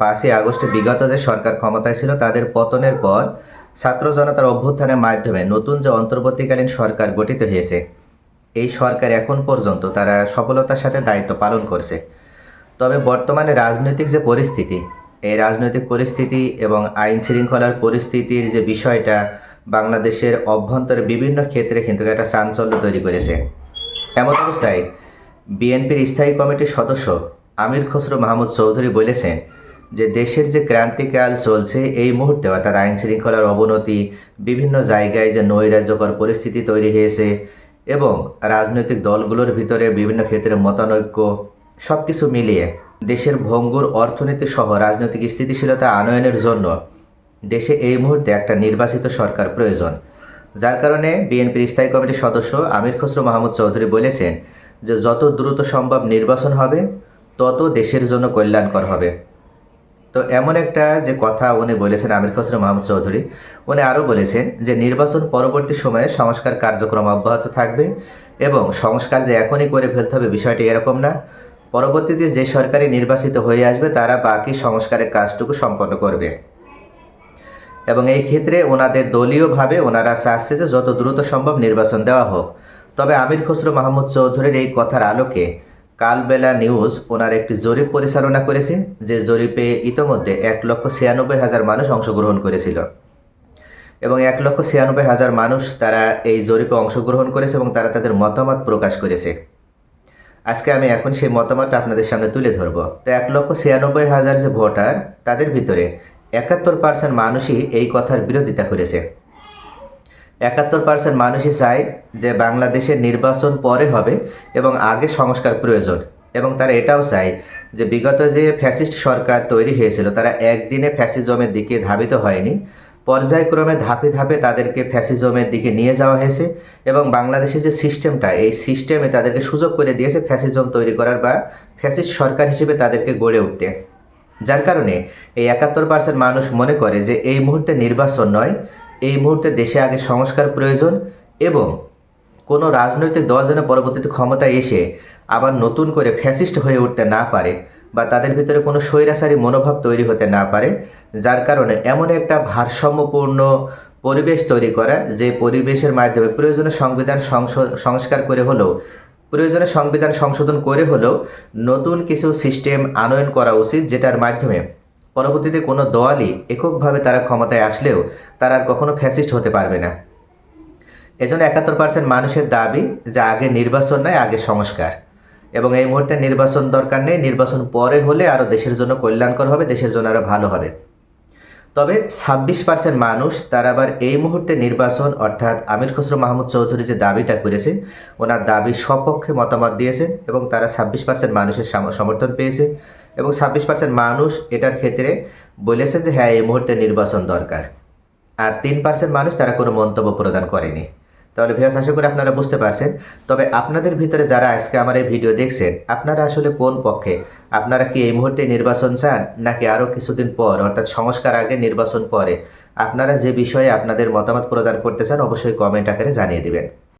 পাঁচই আগস্টে বিগত যে সরকার ক্ষমতায় ছিল, তাদের পতনের পর ছাত্র জনতার অভ্যুত্থানের মাধ্যমে নতুন যে অন্তর্বর্তীকালীন সরকার গঠিত হয়েছে, এই সরকার এখন পর্যন্ত তারা সফলতার সাথে দায়িত্ব পালন করছে। তবে বর্তমানে রাজনৈতিক যে পরিস্থিতি, এই রাজনৈতিক পরিস্থিতি এবং আইন শৃঙ্খলার পরিস্থিতির যে বিষয়টা, বাংলাদেশের অভ্যন্তরে বিভিন্ন ক্ষেত্রে কিন্তু একটা চাঞ্চল্য তৈরি করেছে। এমন অবস্থায় বিএনপির স্থায়ী কমিটির সদস্য আমির খসরু মাহমুদ চৌধুরী বলেছেন যে দেশের যে ক্রান্তিকাল চলছে, এই মুহূর্তে অর্থাৎ আইন শৃঙ্খলার অবনতি, বিভিন্ন জায়গায় যে নৈরাজ্যকর পরিস্থিতি তৈরি হয়েছে এবং রাজনৈতিক দলগুলোর ভিতরে বিভিন্ন ক্ষেত্রে মতানৈক্য সব কিছু মিলিয়ে দেশের ভঙ্গুর অর্থনীতি সহ রাজনৈতিক স্থিতিশীলতা আনয়নের জন্য দেশে এই মুহূর্তে একটা নির্বাচিত সরকার প্রয়োজন। যার কারণে বিএনপির স্থায়ী কমিটির সদস্য আমির খসরু মাহমুদ চৌধুরী বলেছেন যে, যত দ্রুত সম্ভব নির্বাচন হবে, তত দেশের জন্য কল্যাণকর হবে। তো এমন একটা যে কথা উনি বলেছেন, আমির খসরু মাহমুদ চৌধুরী, উনি আরও বলেছেন যে নির্বাচন পরবর্তী সময়ে সংস্কার কার্যক্রম অব্যাহত থাকবে এবং সংস্কার যে এখনই করে ফেলতে হবে বিষয়টি এরকম না। পরবর্তীতে যে সরকারি নির্বাচিত হয়ে আসবে, তারা বাকি সংস্কারের কাজটুকু সম্পন্ন করবে। এবং এই ক্ষেত্রে ওনাদের দলীয়ভাবে ওনারা চাচ্ছে যে যত দ্রুত সম্ভব নির্বাচন দেওয়া হোক। তবে আমির খসরু মাহমুদ চৌধুরীর এই কথার আলোকে কালবেলা নিউজ ওনার একটি জরিপ পরিচালনা করেছে, যে জরিপে ইতোমধ্যে এক লক্ষ ছিয়ানব্বই হাজার মানুষ অংশগ্রহণ করেছিল। এবং এক লক্ষ ছিয়ানব্বই হাজার মানুষ তারা এই জরিপে অংশগ্রহণ করেছে এবং তারা তাদের মতামত প্রকাশ করেছে। আজকে আমি এখন সেই মতামতটা আপনাদের সামনে তুলে ধরব। তো এক লক্ষ ছিয়ানব্বই হাজার যে ভোটার, তাদের ভিতরে একাত্তর পার্সেন্ট মানুষই এই কথার বিরোধিতা করেছে। একাত্তর পার্সেন্ট মানুষই চায় যে বাংলাদেশের নির্বাচন পরে হবে এবং আগে সংস্কার প্রয়োজন। এবং তারা এটাও চায় যে বিগত যে ফ্যাসিস্ট সরকার তৈরি হয়েছিল, তারা একদিনে ফ্যাসিজমের দিকে ধাবিত হয়নি। পর্যায়ক্রমে ধাপে ধাপে তাদেরকে ফ্যাসিজমের দিকে নিয়ে যাওয়া হয়েছে এবং বাংলাদেশের যে সিস্টেমটা, এই সিস্টেমে তাদেরকে সুযোগ করে দিয়েছে ফ্যাসিজম তৈরি করার বা ফ্যাসিস্ট সরকার হিসেবে তাদেরকে গড়ে উঠতে। যার কারণে এই একাত্তর পার্সেন্ট মানুষ মনে করে যে এই মুহূর্তে নির্বাচন নয় এই মুহূর্তে দেশে আগে সংস্কার প্রয়োজন এবং কোনো রাজনৈতিক দল যেন পরবর্তীতে ক্ষমতায় এসে আবার নতুন করে ফ্যাসিস্ট হয়ে উঠতে না পারে বা তাদের ভিতরে কোনো স্বৈরাচারী মনোভাব তৈরি হতে না পারে, যার কারণে এমন একটা ভারসাম্যপূর্ণ পরিবেশ তৈরি করা, যে পরিবেশের মাধ্যমে প্রয়োজনে সংবিধান সংস্কার করে হলেও প্রয়োজনে সংবিধান সংশোধন করে হলেও নতুন কিছু সিস্টেম আনয়ন করা উচিত যেটার মাধ্যমে পরবর্তীতে কোনো দলই এককভাবে তারা ক্ষমতায় আসলেও তারা আর কখনো ফ্যাসিস্ট হতে পারবে না। এজন্য একাত্তর পার্সেন্ট মানুষের দাবি যে আগে নির্বাচন নয়, আগে সংস্কার। এবং এই মুহূর্তে নির্বাচন দরকার নেই, নির্বাচন পরে হলে আরও দেশের জন্য কল্যাণকর হবে, দেশের জন্য আরও ভালো হবে। তবে ছাব্বিশ পার্সেন্ট মানুষ তার আবার এই মুহূর্তে নির্বাচন, অর্থাৎ আমির খসরু মাহমুদ চৌধুরী যে দাবিটা করেছে, ওনার দাবি সপক্ষে মতামত দিয়েছেন এবং তারা ছাব্বিশ পার্সেন্ট মানুষের সাম- সমর্থন পেয়েছে। এবং ছাব্বিশ পার্সেন্ট মানুষ এটার ক্ষেত্রে বলেছে যে হ্যাঁ এই মুহূর্তে নির্বাচন দরকার। আর তিন পার্সেন্ট মানুষ তারা কোনো মন্তব্য প্রদান করেনি। তাহলে ভিয়াস আশা করি আপনারা বুঝতে পারছেন। তবে আপনাদের ভিতরে যারা আজকে আমার এই ভিডিও দেখছেন, আপনারা আসলে কোন পক্ষে? আপনারা কি এই মুহূর্তে নির্বাচন চান, নাকি আরও কিছুদিন পর, অর্থাৎ সংস্কার আগে নির্বাচন পরে, আপনারা যে বিষয়ে আপনাদের মতামত প্রদান করতে চান, অবশ্যই কমেন্ট আকারে জানিয়ে দিবেন।